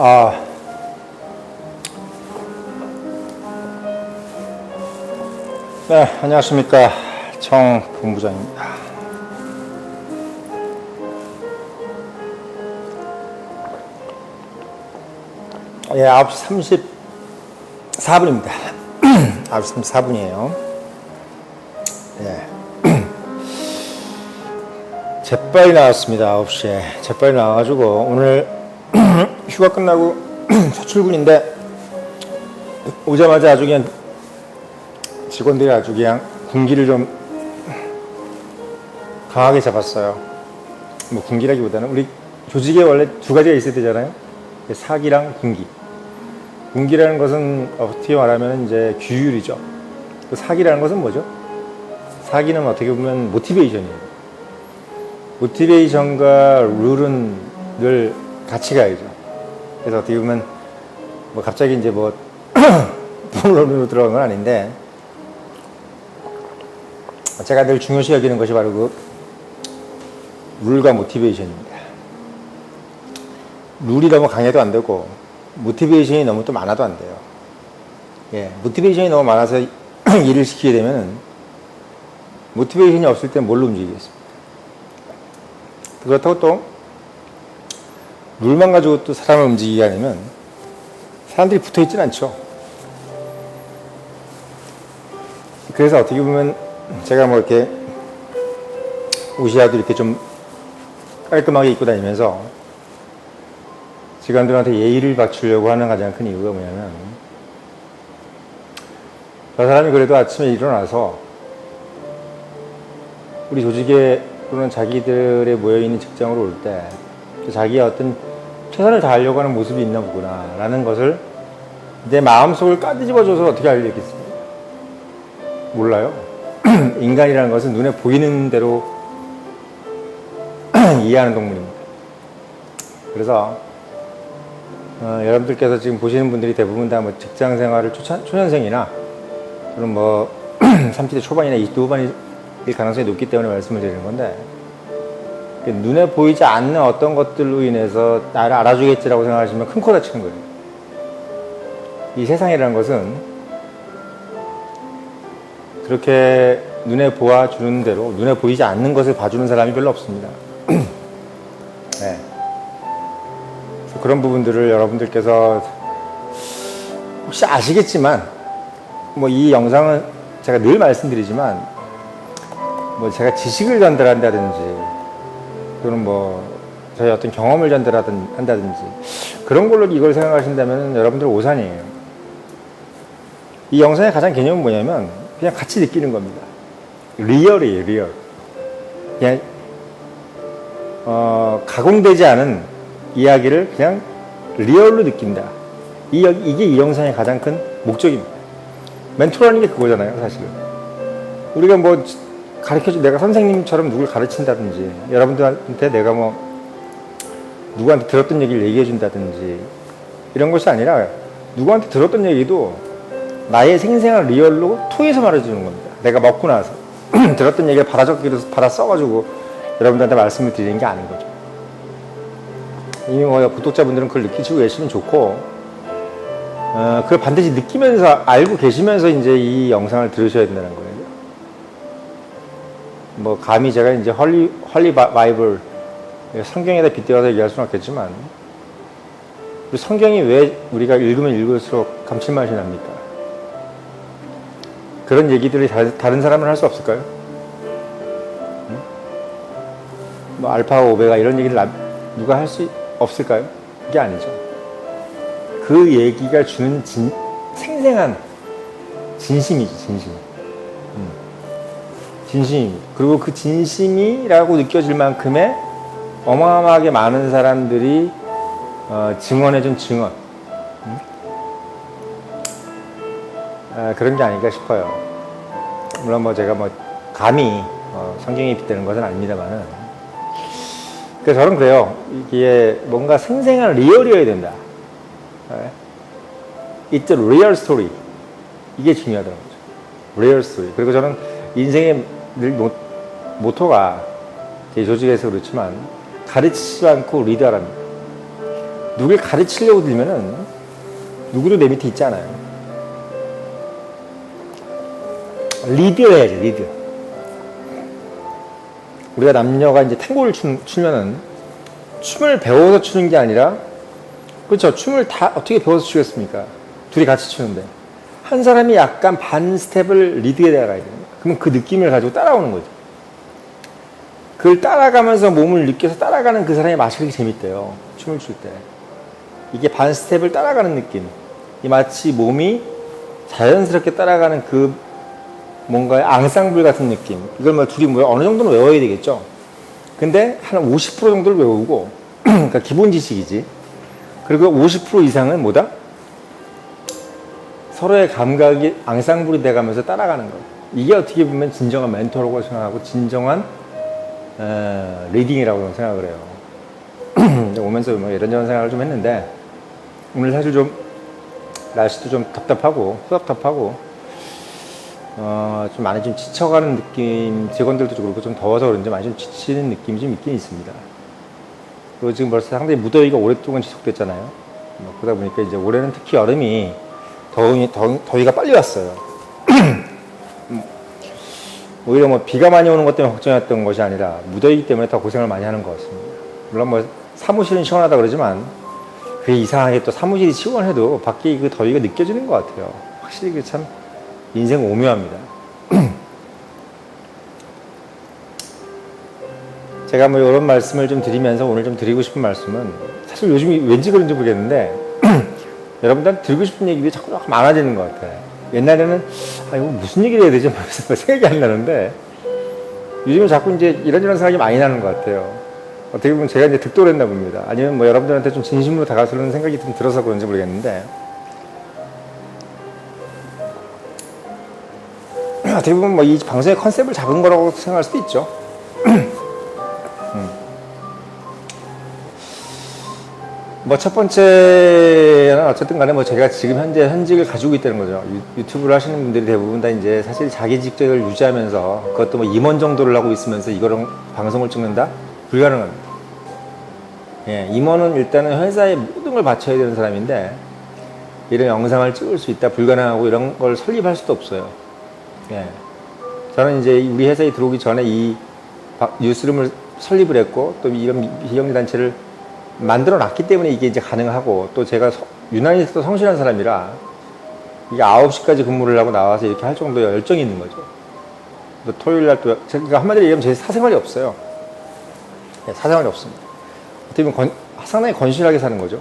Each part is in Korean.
아. 네, 안녕하십니까. 정 본부장입니다. 예, 9시 34분입니다. 9시 34분이에요. 예. 재빨리 나왔습니다. 9시에. 재빨리 나와가지고, 오늘 휴가 끝나고 첫 출근인데, 오자마자 아주 그냥 직원들이 아주 그냥 군기를 좀 강하게 잡았어요. 뭐 군기라기보다는 우리 조직에 원래 두 가지가 있어야 되잖아요. 사기랑 군기. 군기라는 것은 어떻게 말하면 이제 규율이죠. 그 사기라는 것은 뭐죠? 사기는 어떻게 보면 모티베이션이에요. 모티베이션과 룰은 늘 같이 가야죠. 그래서 어떻게 보면 뭐 갑자기 이제 뭐 본론으로 들어간 건 아닌데 제가 늘 중요시 여기는 것이 바로 그 룰과 모티베이션입니다. 룰이 너무 강해도 안 되고 모티베이션이 너무 또 많아도 안 돼요. 예, 모티베이션이 너무 많아서 일을 시키게 되면은 모티베이션이 없을 때 뭘로 움직이겠습니까? 그렇다고 또 룰만 가지고 또 사람을 움직이게 하려면 사람들이 붙어 있지는 않죠. 그래서 어떻게 보면 제가 뭐 이렇게 옷이라도 이렇게 좀 깔끔하게 입고 다니면서 직원들한테 예의를 갖추려고 하는 가장 큰 이유가 뭐냐면 저 사람이 그래도 아침에 일어나서 우리 조직에 또는 자기들의 모여있는 직장으로 올 때 자기의 어떤 최선을 다하려고 하는 모습이 있나 보구나 라는 것을 내 마음속을 까뒤집어줘서 어떻게 알겠습니까? 몰라요. 인간이라는 것은 눈에 보이는 대로 이해하는 동물입니다. 그래서 어, 여러분들께서 지금 보시는 분들이 대부분 다 뭐 직장 생활을 초차, 초년생이나 또는 뭐 30대 초반이나 20대 후반일 가능성이 높기 때문에 말씀을 드리는 건데 눈에 보이지 않는 어떤 것들로 인해서 나를 알아주겠지라고 생각하시면 큰 코 다치는 거예요. 이 세상이라는 것은 그렇게 눈에 보아주는 대로 눈에 보이지 않는 것을 봐주는 사람이 별로 없습니다. 네. 그런 부분들을 여러분들께서 혹시 아시겠지만 뭐 이 영상은 제가 늘 말씀드리지만 뭐 제가 지식을 전달한다든지 또는 뭐 저희 어떤 경험을 전달한다든지 그런 걸로 이걸 생각하신다면 여러분들 오산이에요. 이 영상의 가장 개념은 뭐냐면 그냥 같이 느끼는 겁니다. 리얼이에요, 리얼. 그냥 어, 가공되지 않은 이야기를 그냥 리얼로 느낀다. 이, 이게 이 영상의 가장 큰 목적입니다. 멘토라는 게 그거잖아요, 사실은. 우리가 뭐 가르쳐주, 내가 선생님처럼 누굴 가르친다든지, 여러분들한테 내가 뭐 누구한테 들었던 얘기를 얘기해 준다든지, 이런 것이 아니라 누구한테 들었던 얘기도 나의 생생한 리얼로 토해서 말해주는 겁니다. 내가 먹고 나서 들었던 얘기를 받아 적기로 받아 써가지고 여러분들한테 말씀을 드리는 게 아닌 거죠. 이미 뭐 구독자분들은 그걸 느끼시고 계시면 좋고, 어, 그걸 반드시 느끼면서 알고 계시면서 이제 이 영상을 들으셔야 된다는 거예요. 뭐 감히 제가 이제 헐리 헐리 바이블 성경에다 빗대어서 얘기할 수는 없겠지만 성경이 왜 우리가 읽으면 읽을수록 감칠맛이 납니까? 그런 얘기들이 다른 사람은 할 수 없을까요? 뭐 알파 오베가 이런 얘기를 누가 할 수 없을까요? 그게 아니죠. 그 얘기가 주는 진, 생생한 진심이지 진심. 음. 진심입니다. 그리고 그 진심이라고 느껴질 만큼의 어마어마하게 많은 사람들이 어, 증언해준 증언. 음? 아, 그런 게 아닐까 싶어요. 물론 뭐 제가 뭐 감히 어, 성경에 빗대는 것은 아닙니다만은. 그래서 저는 그래요. 이게 뭔가 생생한 리얼이어야 된다. 네. It's a real story. 이게 중요하다는 거죠. real story. 그리고 저는 인생의 늘 모, 모토가 제 조직에서 그렇지만 가르치지 않고 리드하랍니다. 누굴 가르치려고 들면은 누구도 내 밑에 있지 않아요. 리드 해야지, 리드. 우리가 남녀가 이제 탱고를 추, 추면은 춤을 배워서 추는 게 아니라 그렇죠. 춤을 다 어떻게 배워서 추겠습니까? 둘이 같이 추는데 한 사람이 약간 반 스텝을 리드해 나가야 돼요. 그러면 그 느낌을 가지고 따라오는 거죠. 그걸 따라가면서 몸을 느껴서 따라가는 그 사람이 맛이 그렇게 재밌대요. 춤을 출 때. 이게 반 스텝을 따라가는 느낌. 이 마치 몸이 자연스럽게 따라가는 그 뭔가 앙상블 같은 느낌. 이걸 뭐 둘이 뭐 어느 정도는 외워야 되겠죠. 근데 한 50% 정도를 외우고, 그러니까 기본 지식이지. 그리고 50% 이상은 뭐다? 서로의 감각이 앙상블이 돼가면서 따라가는 거. 이게 어떻게 보면 진정한 멘토라고 생각하고 진정한 어, 리딩이라고 생각을 해요. 오면서 뭐 이런저런 생각을 좀 했는데 오늘 사실 좀 날씨도 좀 답답하고 후답답하고 어, 좀 많이 좀 지쳐가는 느낌 직원들도 좀 그렇고 좀 더워서 그런지 많이 좀 지치는 느낌이 좀 있긴 있습니다. 그리고 지금 벌써 상당히 무더위가 오랫동안 지속됐잖아요. 뭐 그러다 보니까 이제 올해는 특히 여름이 더위, 더, 더위가 빨리 왔어요. 오히려 뭐 비가 많이 오는 것 때문에 걱정했던 것이 아니라 무더위 때문에 더 고생을 많이 하는 것 같습니다. 물론 뭐 사무실은 시원하다 그러지만 그게 이상하게 또 사무실이 시원해도 밖에 그 더위가 느껴지는 것 같아요. 확실히 그 참 인생 오묘합니다. 제가 뭐 이런 말씀을 좀 드리면서 오늘 좀 드리고 싶은 말씀은 사실 요즘 왠지 그런지 모르겠는데 여러분들한테 드리고 싶은 얘기들이 자꾸 많아지는 것 같아요. 옛날에는 아 이거 무슨 얘기를 해야 되지? 하면서 생각이 안 나는데 요즘은 자꾸 이제 이런저런 생각이 많이 나는 것 같아요. 어떻게 보면 제가 이제 득도했나 봅니다. 아니면 뭐 여러분들한테 좀 진심으로 다가서는 생각이 좀 들어서 그런지 모르겠는데 어떻게 보면 뭐 이 방송의 컨셉을 잡은 거라고 생각할 수도 있죠. 뭐 첫 번째는 어쨌든 간에 뭐 제가 지금 현재 현직을 가지고 있다는 거죠. 유, 유튜브를 하시는 분들이 대부분 다 이제 사실 자기 직책을 유지하면서 그것도 뭐 임원 정도를 하고 있으면서 이거를 방송을 찍는다? 불가능합니다. 예, 임원은 일단은 회사에 모든 걸 바쳐야 되는 사람인데 이런 영상을 찍을 수 있다 불가능하고 이런 걸 설립할 수도 없어요. 예. 저는 이제 우리 회사에 들어오기 전에 이 바- 뉴스룸을 설립을 했고 또 이런 미- 비영리 단체를 만들어 놨기 때문에 이게 이제 가능하고 또 제가 서- 유난히 또 성실한 사람이라 이게 9시까지 근무를 하고 나와서 이렇게 할 정도의 열정이 있는 거죠. 또 토요일 날 또, 제가 한마디로 얘기하면 제 사생활이 없어요. 네, 사생활이 없습니다. 어떻게 보면 건- 상당히 건실하게 사는 거죠.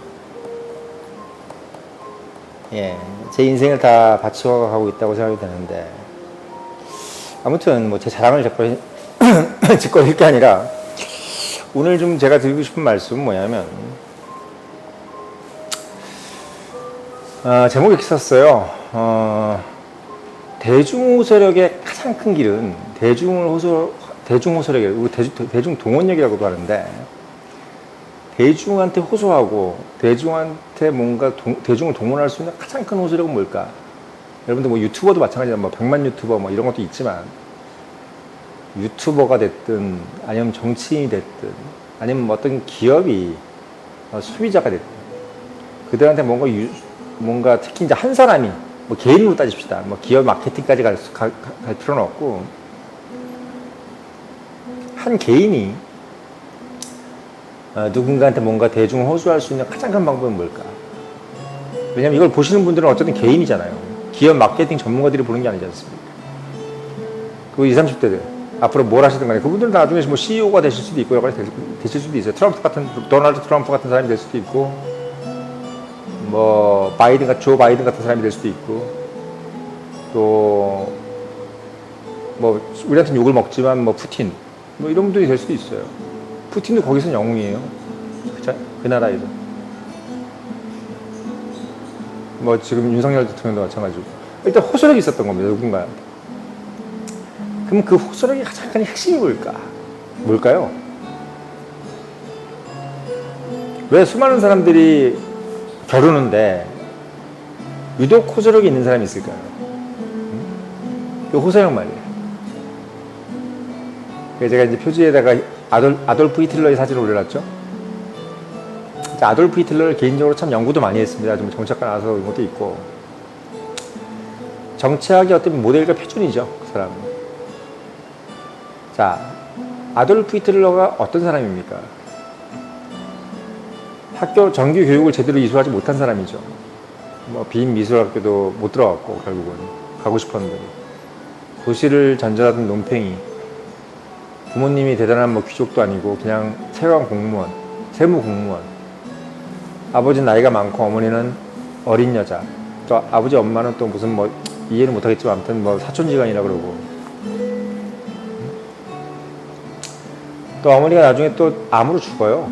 예, 제 인생을 다 바쳐가고 있다고 생각이 되는데 아무튼 뭐 제 자랑을 짓거릴 게 아니라 오늘 좀 제가 드리고 싶은 말씀은 뭐냐면 어, 제목 이렇게 썼어요. 어, 대중 호소력의 가장 큰 길은 대중을 호소 대중 호소력이 우리 대중, 대중 동원력이라고도 하는데 대중한테 호소하고 대중한테 뭔가 동- 대중을 동원할 수 있는 가장 큰 호소력은 뭘까? 여러분들 뭐 유튜버도 마찬가지야. 뭐 100만 유튜버 뭐 이런 것도 있지만 유튜버가 됐든 아니면 정치인이 됐든 아니면 뭐 어떤 기업이 어, 소비자가 됐든 그들한테 뭔가 유- 뭔가 특히 이제 한 사람이 뭐 개인으로 따집시다. 뭐 기업 마케팅까지 갈, 수- 갈, 갈 필요는 없고 한 개인이 어, 누군가한테 뭔가 대중을 호소할 수 있는 가장 큰 방법은 뭘까? 왜냐면 이걸 보시는 분들은 어쨌든 개인이잖아요. 기업 마케팅 전문가들이 보는 게 아니지 않습니까? 그 20, 30대들. 앞으로 뭘 하시든 간에 그분들은 나중에 뭐 CEO가 되실 수도 있고 여러 가지 될, 되실 수도 있어요. 트럼프 같은, 도널드 트럼프 같은 사람이 될 수도 있고, 뭐, 바이든, 같- 조 바이든 같은 사람이 될 수도 있고, 또, 뭐, 우리한테는 욕을 먹지만, 뭐, 푸틴. 뭐, 이런 분들이 될 수도 있어요. 푸틴도 거기서 영웅이에요. 그, 자- 그 나라에서. 뭐, 지금 윤석열 대통령도 마찬가지고. 일단 호소력이 있었던 겁니다, 누군가한테. 그럼 그 호소력이 가장 큰 핵심이 뭘까? 뭘까요? 왜 수많은 사람들이 겨루는데 유독 호소력이 있는 사람이 있을까요? 음? 그 호소력 말이에요. 그래서 제가 이제 표지에다가 아돌, 아돌프 히틀러의 사진을 올려놨죠. 아돌프 히틀러를 개인적으로 참 연구도 많이 했습니다. 좀 정치학과 나와서 이런 것도 있고 정치학의 어떤 모델과 표준이죠. 그 사람은. 자, 아돌프 히틀러가 어떤 사람입니까? 학교 정규 교육을 제대로 이수하지 못한 사람이죠. 뭐 비인미술학교도 못 들어갔고 결국은 가고 싶었는데 도시를 전전하던 논팽이 부모님이 대단한 뭐 귀족도 아니고 그냥 채관 공무원, 세무 공무원. 아버지는 나이가 많고 어머니는 어린 여자. 또 아버지 엄마는 또 무슨 뭐 이해는 못하겠지만 아무튼 뭐 사촌지간이라 그러고. 또 어머니가 나중에 또 암으로 죽어요.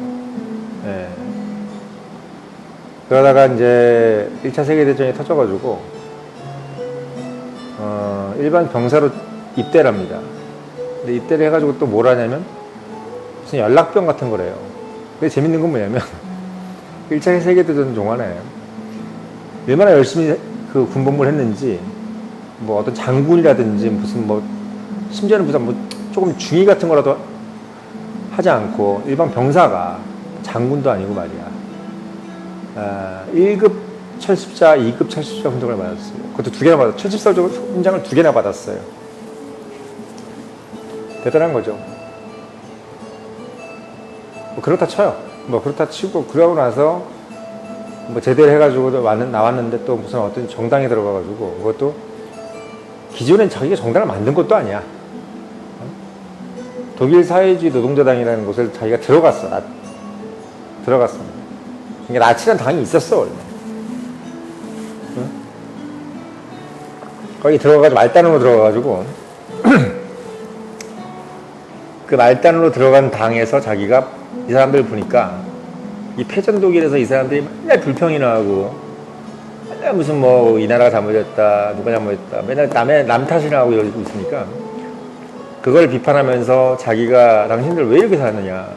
예. 그러다가 이제 1차 세계대전이 터져가지고, 어, 일반 병사로 입대를 합니다. 근데 입대를 해가지고 또 뭘 하냐면, 무슨 연락병 같은 거래요. 근데 재밌는 건 뭐냐면, 1차 세계대전 동안에 얼마나 열심히 그 군복무를 했는지, 뭐 어떤 장군이라든지 무슨 뭐, 심지어는 무슨 뭐 조금 중위 같은 거라도 하지 않고 일반 병사가 장군도 아니고 말이야. 아, 1급 철습자, 2급 철습자 훈장을 받았어요. 그것도 두 개나 받았어요. 철습자 훈장을 두 개나 받았어요. 대단한 거죠. 뭐 그렇다 쳐요. 뭐 그렇다 치고 그러고 나서 뭐 제대를 해가지고 나왔는데 또 무슨 어떤 정당에 들어가가지고 그것도 기존엔 자기가 정당을 만든 것도 아니야. 독일 사회주의 노동자당이라는 곳을 자기가 들어갔어. 나, 들어갔습니다. 그러니까 나치란 당이 있었어 원래. 응? 거기 들어가가지고 말단으로 들어가가지고 그 말단으로 들어간 당에서 자기가 이 사람들 보니까 이 패전 독일에서 이 사람들이 맨날 불평이나 하고 맨날 무슨 뭐 이 나라가 잘못했다 누가 잘못했다 맨날 남의 남 탓이나 하고 이러고 있으니까 그걸 비판하면서 자기가 당신들 왜 이렇게 사느냐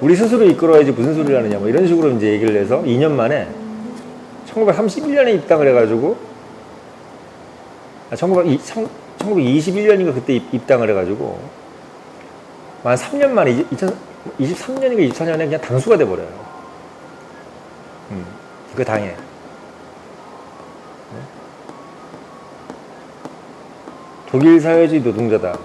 우리 스스로 이끌어야지 무슨 소리를 하느냐 뭐 이런 식으로 이제 얘기를 해서 2년 만에 1931년에 입당을 해가지고 아, 1921년인가 그때 입, 입당을 해가지고 한 3년 만에 2023년인가 24년에 그냥 당수가 돼버려요. 음, 그 당에. 독일 사회주의 노동자다.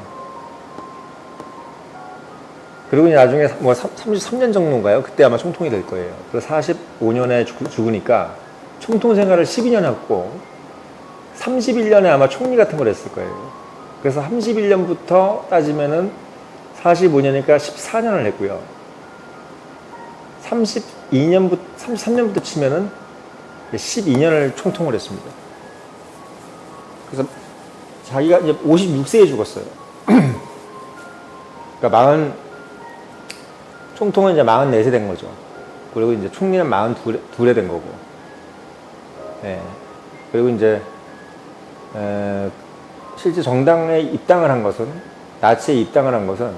그리고 나중에 뭐 33년 정도인가요? 그때 아마 총통이 될 거예요. 그래서 45년에 죽으니까 총통 생활을 12년 했고 31년에 아마 총리 같은 걸 했을 거예요. 그래서 31년부터 따지면은 45년이니까 14년을 했고요. 32년부터 33년부터 치면은 12년을 총통을 했습니다. 그래서 자기가 이제 56세에 죽었어요. 그러니까 마흔 총통은 이제 44세 된 거죠. 그리고 이제 총리는 42에 된 거고. 예. 그리고 이제 에, 실제 정당에 입당을 한 것은 나치에 입당을 한 것은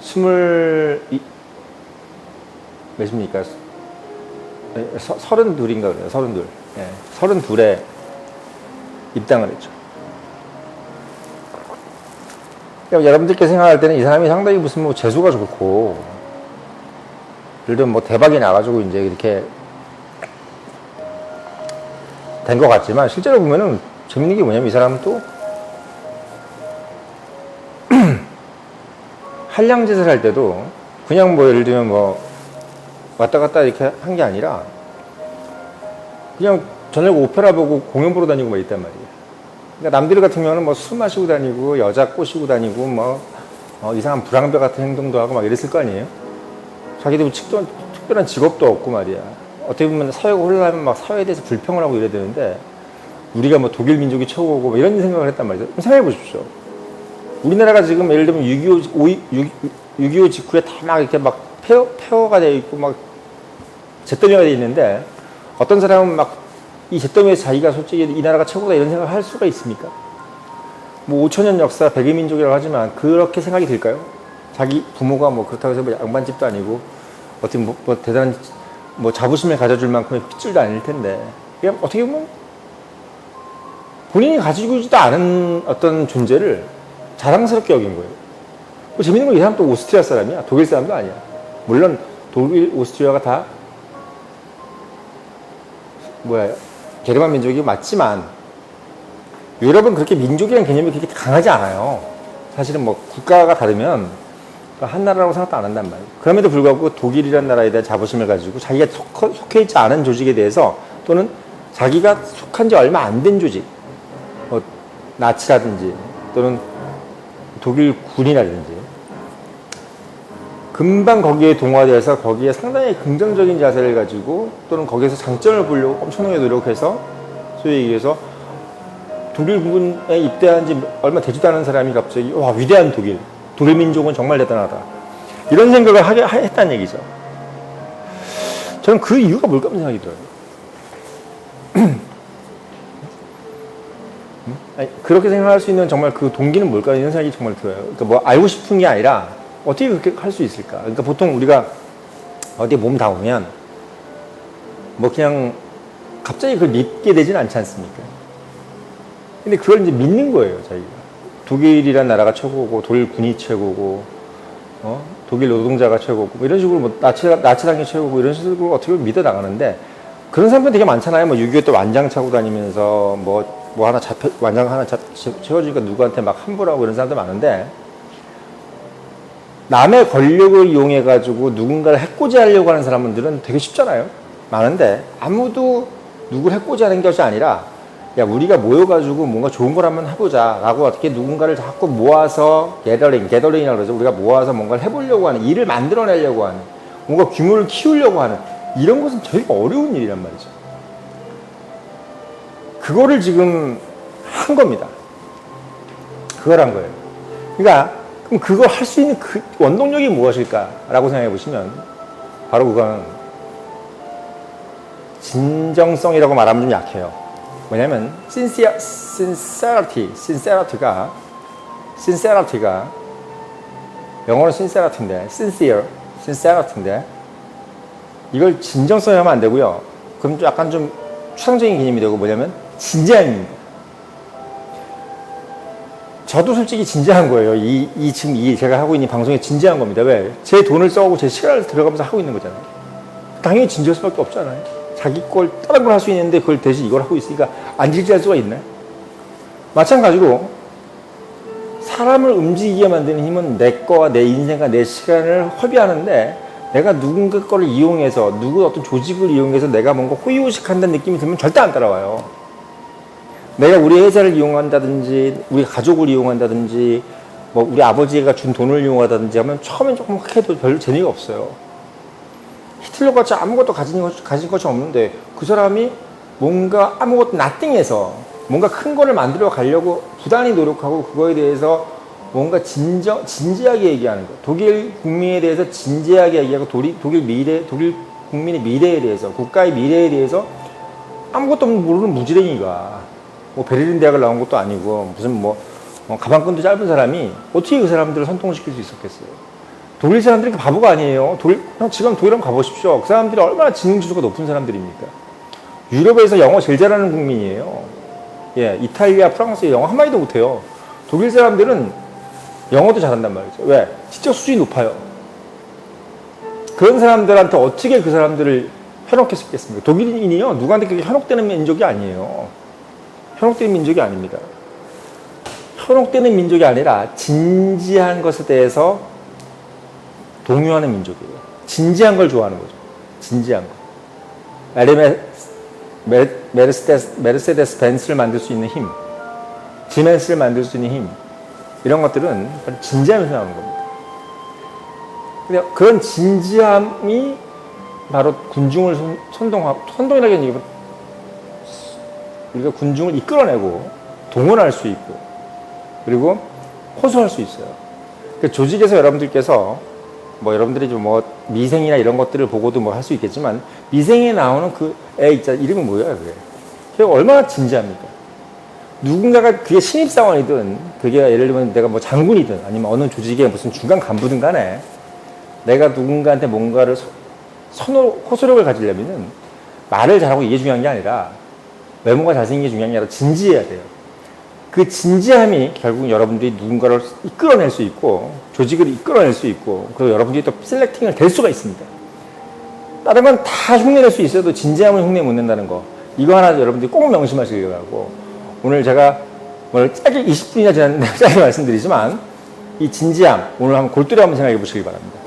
스물 이, 몇입니까? 서른 둘인가 그래요. 서른 둘. 예. 서른 둘에 입당을 했죠. 그러니까 여러분들께 생각할 때는 이 사람이 상당히 무슨 뭐 재수가 좋고, 예를 들면 뭐 대박이 나가지고 이제 이렇게 된 것 같지만 실제로 보면은 재밌는 게 뭐냐면 이 사람은 또 한량짓을 할 때도 그냥 뭐 예를 들면 뭐 왔다 갔다 이렇게 한 게 아니라 그냥 저녁 오페라 보고 공연 보러 다니고 막 있단 말이에요. 그러니까 남들 같은 경우는 뭐 술 마시고 다니고 여자 꼬시고 다니고 뭐 어, 이상한 불황배 같은 행동도 하고 막 이랬을 거 아니에요. 자기도 뭐 특별한, 특별한 직업도 없고 말이야. 어떻게 보면 사회가 혼란하면 막 사회에 대해서 불평을 하고 이래야 되는데 우리가 뭐 독일 민족이 최고고 뭐 이런 생각을 했단 말이죠. 생각해 보십시오. 우리나라가 지금 예를 들면 6.25, 6.25 직후에 다 막 이렇게 막 폐허, 폐허가 되어 있고 막 잿더미가 되어 있는데 어떤 사람은 막 이 잿더미에서 자기가 솔직히 이 나라가 최고다 이런 생각을 할 수가 있습니까? 뭐 5천년 역사, 백의 민족이라고 하지만 그렇게 생각이 들까요? 자기 부모가 뭐 그렇다고 해서 뭐 양반집도 아니고 어떻게 뭐, 뭐 대단한 뭐 자부심을 가져줄 만큼의 핏줄도 아닐 텐데 그냥 어떻게 보면 본인이 가지고 있지도 않은 어떤 존재를 자랑스럽게 여긴 거예요. 뭐 재밌는 건 이 사람 또 오스트리아 사람이야. 독일 사람도 아니야. 물론 독일, 오스트리아가 다 뭐야 게르만 민족이 맞지만 유럽은 그렇게 민족이라는 개념이 그렇게 강하지 않아요. 사실은 뭐 국가가 다르면 한 나라라고 생각도 안 한단 말이에요. 그럼에도 불구하고 독일이라는 나라에 대한 자부심을 가지고 자기가 속- 속해 있지 않은 조직에 대해서 또는 자기가 속한 지 얼마 안 된 조직, 뭐 나치라든지 또는 독일 군이라든지 금방 거기에 동화돼서 거기에 상당히 긍정적인 자세를 가지고 또는 거기에서 장점을 보려고 엄청나게 노력해서 소위 얘기해서 독일 군에 입대한 지 얼마 되지도 않은 사람이 갑자기 와 위대한 독일 독일 민족은 정말 대단하다. 이런 생각을 하게 하- 했다는 얘기죠. 저는 그 이유가 뭘까 하는 생각이 들어요. 음? 아니, 그렇게 생각할 수 있는 정말 그 동기는 뭘까 이런 생각이 정말 들어요. 그러니까 뭐 알고 싶은 게 아니라 어떻게 그렇게 할 수 있을까 그러니까 보통 우리가 어디에 몸 닿으면 뭐 그냥 갑자기 그걸 믿게 되진 않지 않습니까 근데 그걸 이제 믿는 거예요, 자기가. 독일이란 나라가 최고고, 독일 군이 최고고, 어? 독일 노동자가 최고고, 뭐 이런 식으로 뭐 나치, 나치당이 최고고, 이런 식으로 어떻게 보면 믿어 나가는데, 그런 사람들 되게 많잖아요. 뭐 6.25 때 완장 차고 다니면서, 뭐, 뭐 하나 잡혀, 완장 하나 잡, 채워주니까 누구한테 막 함부라고 이런 사람들 많은데, 남의 권력을 이용해 가지고 누군가를 해코지 하려고 하는 사람들은 되게 쉽잖아요. 많은데, 아무도 누구를 해코지 하는 것이 아니라, 야 우리가 모여가지고 뭔가 좋은 걸 한번 해보자라고 어떻게 누군가를 자꾸 모아서 게더링, 게더링이라고 그러죠. 우리가 모아서 뭔가를 해보려고 하는 일을 만들어내려고 하는 뭔가 규모를 키우려고 하는 이런 것은 되게 어려운 일이란 말이죠. 그거를 지금 한 겁니다. 그걸 한 거예요. 그러니까 그럼 그걸 할 수 있는 그 원동력이 무엇일까라고 생각해 보시면 바로 그거는 진정성이라고 말하면 좀 약해요. sincere, sincerity, sincerity가 sincerity가 영어로 sincerity인데 sincere, sincerity인데 이걸 진정성이 하면 안 되고요. 그럼 좀 약간 좀 추상적인 개념이 되고 뭐냐면 진지함입니다. 저도 솔직히 진지한 거예요. 이, 이 지금 이 제가 하고 있는 방송에 진지한 겁니다. 왜? 제 돈을 써고 제 시간을 들어가면서 하고 있는 거잖아요. 당연히 진지할 수밖에 없잖아요. 자기 걸 다른 걸 할 수 있는데 그걸 대신 이걸 하고 있으니까 안 진지할 수가 있나요? 마찬가지로 사람을 움직이게 만드는 힘은 내 거와 내 인생과 내 시간을 허비하는데 내가 누군가 거를 이용해서 누구 어떤 조직을 이용해서 내가 뭔가 호의호식한다는 느낌이 들면 절대 안 따라와요. 내가 우리 회사를 이용한다든지 우리 가족을 이용한다든지 뭐 우리 아버지가 준 돈을 이용하다든지 하면 처음엔 조금 해도 별로 재미가 없어요. 히틀러 같이 아무것도 가진, 것, 가진 것이 없는데 그 사람이 뭔가 아무것도 나띵해서 뭔가 큰 거를 만들어 가려고 부단히 노력하고 그거에 대해서 뭔가 진정, 진지하게 얘기하는 거. 독일 국민에 대해서 진지하게 얘기하고 독일, 독일 미래, 독일 국민의 미래에 대해서 국가의 미래에 대해서 아무것도 모르는 무지랭이가 뭐 베를린 대학을 나온 것도 아니고 무슨 뭐 어, 가방끈도 짧은 사람이 어떻게 그 사람들을 선통시킬 수 있었겠어요? 독일 사람들이 바보가 아니에요. 독일, 형 지금 독일 한번 가보십시오. 그 사람들이 얼마나 지능 지수가 높은 사람들입니까? 유럽에서 영어 제일 잘하는 국민이에요. 예, 이탈리아, 프랑스 영어 한마디도 못해요. 독일 사람들은 영어도 잘한단 말이죠. 왜? 지적 수준이 높아요. 그런 사람들한테 어떻게 그 사람들을 있겠습니까? 독일인이요. 누구한테 그렇게 현혹되는 민족이 아니에요. 현혹되는 민족이 아닙니다. 현혹되는 민족이 아니라 진지한 것에 대해서 동요하는 민족이에요. 진지한 걸 좋아하는 거죠. 진지한 거. 에르메, 메, 메르세데스, 메르세데스 벤츠를 만들 수 있는 힘, 지멘스를 만들 수 있는 힘, 이런 것들은 진지함에서 나오는 겁니다. 근데 그런 진지함이 바로 군중을 손- 선동하고, 선동이라기엔 이게 우리가 군중을 이끌어내고 동원할 수 있고, 그리고 호소할 수 있어요. 그 조직에서 여러분들께서 뭐 여러분들이 좀 뭐 미생이나 이런 것들을 보고도 뭐 할 수 있겠지만 미생에 나오는 그 애 있자 이름이 뭐야 그게? 그게 얼마나 진지합니까? 누군가가 그게 신입사원이든 그게 예를 들면 내가 뭐 장군이든 아니면 어느 조직의 무슨 중간 간부든 간에 내가 누군가한테 뭔가를 서- 선호, 호소력을 가지려면은 말을 잘하고 이게 중요한 게 아니라 외모가 잘생긴 게 중요한 게 아니라 진지해야 돼요. 그 진지함이 결국 여러분들이 누군가를 이끌어낼 수 있고 조직을 이끌어낼 수 있고 그리고 여러분들이 또 셀렉팅을 될 수가 있습니다. 다른 건 다 흉내낼 수 있어도 진지함을 흉내 못 낸다는 거 이거 하나 여러분들이 꼭 명심하시기 바라고 오늘 제가 오늘 짧게 20분이나 지났는데 짧게 말씀드리지만 이 진지함 오늘 한번 골똘히 한번 생각해 보시기 바랍니다.